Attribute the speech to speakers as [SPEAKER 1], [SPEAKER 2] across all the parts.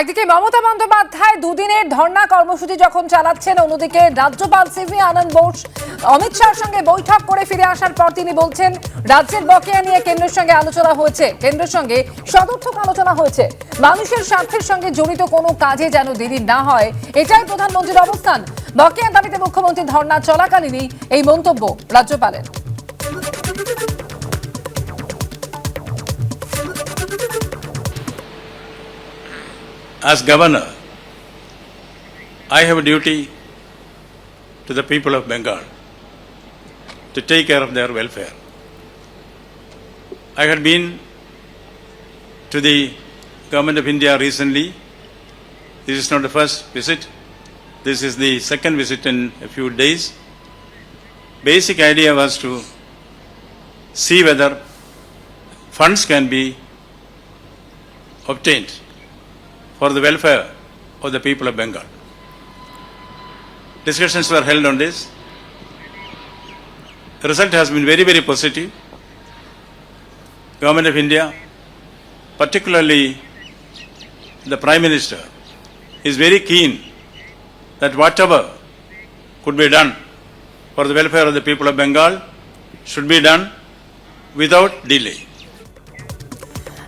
[SPEAKER 1] একদিকে মমতা বন্দ্যোপাধ্যায় দুদিনের ধর্ণা কর্মসূচি যখন চালাচ্ছেন, অন্যদিকে রাজ্যপাল সিভি আনন্দ বোস অমিত শাহর সঙ্গে বৈঠক করে ফিরে আসার পর তিনি বলছেন, রাজ্যের বকেয়া নিয়ে কেন্দ্রের সঙ্গে আলোচনা হয়েছে, কেন্দ্রের সঙ্গে সদর্থক আলোচনা হয়েছে। মানুষের স্বার্থের সঙ্গে জড়িত কোনো কাজে যেন দেরি না হয়, এটাই প্রধানমন্ত্রীর অবস্থান। বকেয়া দাবিতে মুখ্যমন্ত্রী ধর্ণা চলাকালীনই এই মন্তব্য রাজ্যপালের।
[SPEAKER 2] As governor, I have a duty to the people of Bengal to take care of their welfare. I had been to the government of India recently. This is not the first visit. This is the second visit in a few days. Basic idea was to see whether funds can be obtained for the welfare of the people of Bengal. Discussions were held on this. The result has been very, very positive. Government of India, particularly the Prime Minister, is very keen that whatever could be done for the welfare of the people of Bengal should be done without delay.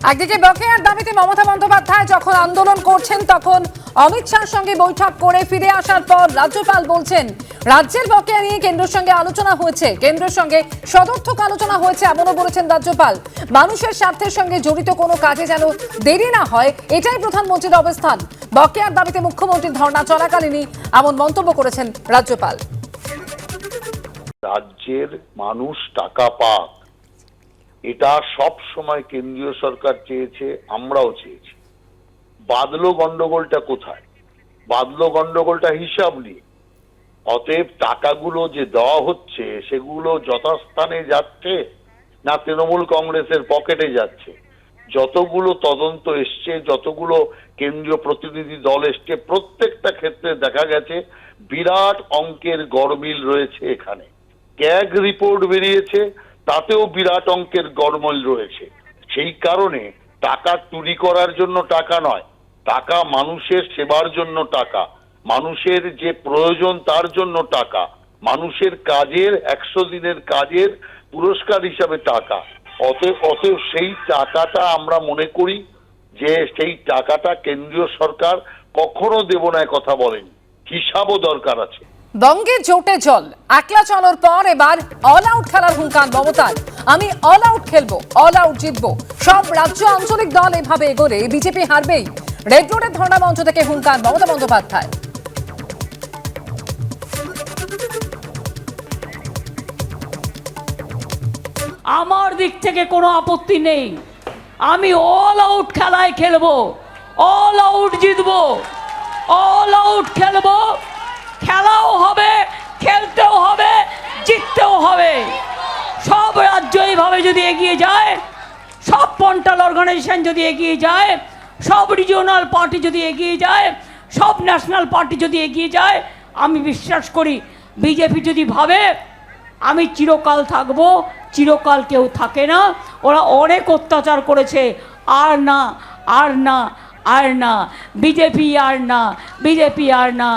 [SPEAKER 1] একদিকে বকেয়ার দাবিতে মমতা বন্দ্যোপাধ্যায় যখন আন্দোলন করছেন, তখন অমিত শাহর সঙ্গে বৈঠক করে ফিরে আসার পর রাজ্যপাল বলছেন, রাজ্যের বকেয়া নিয়ে কেন্দ্রের সঙ্গে আলোচনা হয়েছে। কেন্দ্রের সঙ্গে সদর্থক আলোচনা হয়েছে এমনও বলেছেন রাজ্যপাল। মানুষের স্বার্থের সঙ্গে জড়িত কোনো কাজে যেন দেরি না হয়, এটাই প্রধানমন্ত্রীর অবস্থান। বকেয়ার দাবিতে মুখ্যমন্ত্রীর ধর্ণা চলাকালীনই এমন মন্তব্য করেছেন রাজ্যপাল।
[SPEAKER 3] রাজ্যের মানুষ টাকা পাক। এটা সব সময় কেন্দ্রীয় সরকার চেয়েছে, আমরাও চেয়েছি। বাদলো গন্ডগোলটা কোথায়? বাদলো গন্ডগোলটা হিসাব নিয়ে। অতএব টাকাগুলো যে দেওয়া হচ্ছে, সেগুলো যথাস্থানে যাচ্ছে না তৃণমূল কংগ্রেসের পকেটে যাচ্ছে? যতগুলো তদন্ত এসছে, যতগুলো কেন্দ্রীয় প্রতিনিধি দল এসছে, প্রত্যেকটা ক্ষেত্রে দেখা গেছে বিরাট অঙ্কের গরমিল রয়েছে এখানে। ক্যাগ রিপোর্ট বেরিয়েছে তাতেও বিরাট অঙ্কের গরমিল রয়েছে। সেই কারণে টাকা চুরি করার জন্য টাকা নয়, টাকা মানুষের সেবার জন্য টাকা। মানুষের যে প্রয়োজন তার জন্য টাকা। মানুষের কাজের, একশো দিনের কাজের পুরস্কার হিসাবে টাকা। অতএব অতএব সেই টাকাটা আমরা মনে করি যে সেই টাকাটা কেন্দ্রীয় সরকার কখনো দেব না কথা বলেন। হিসাবও দরকার আছে।
[SPEAKER 1] বঙ্গে জোটে জল। একলা চলার পর এবার অল আউট খেলার হুঙ্কার মমতার। আমি অল আউট খেলব অল আউট জিতবো। সব রাজ্য আঞ্চলিক দল এভাবে এগোলে বিজেপি হারবেই। রেড রোডের ধর্ণা মঞ্চ থেকে হুঙ্কার মমতা বন্দ্যোপাধ্যায়।
[SPEAKER 4] আমার দিক থেকে কোনো আপত্তি নেই। আমি অল আউট খেলায় খেলব অল আউট জিতবো অল আউট খেলব। খেলাও হবে, খেলতেও হবে, জিততেও হবে। সব রাজ্য এইভাবে যদি এগিয়ে যায়, সব পন্টাল অর্গানাইজেশন যদি এগিয়ে যায়, সব রিজিওনাল পার্টি যদি এগিয়ে যায়, সব ন্যাশনাল পার্টি যদি এগিয়ে যায়, আমি বিশ্বাস করি বিজেপি যদি ভাবে, আমি চিরকাল থাকব, চিরকাল কেউ থাকে না। ওরা অনেক অত্যাচার করেছে। আর না আর না আর না। বিজেপি আর না বিজেপি আর না।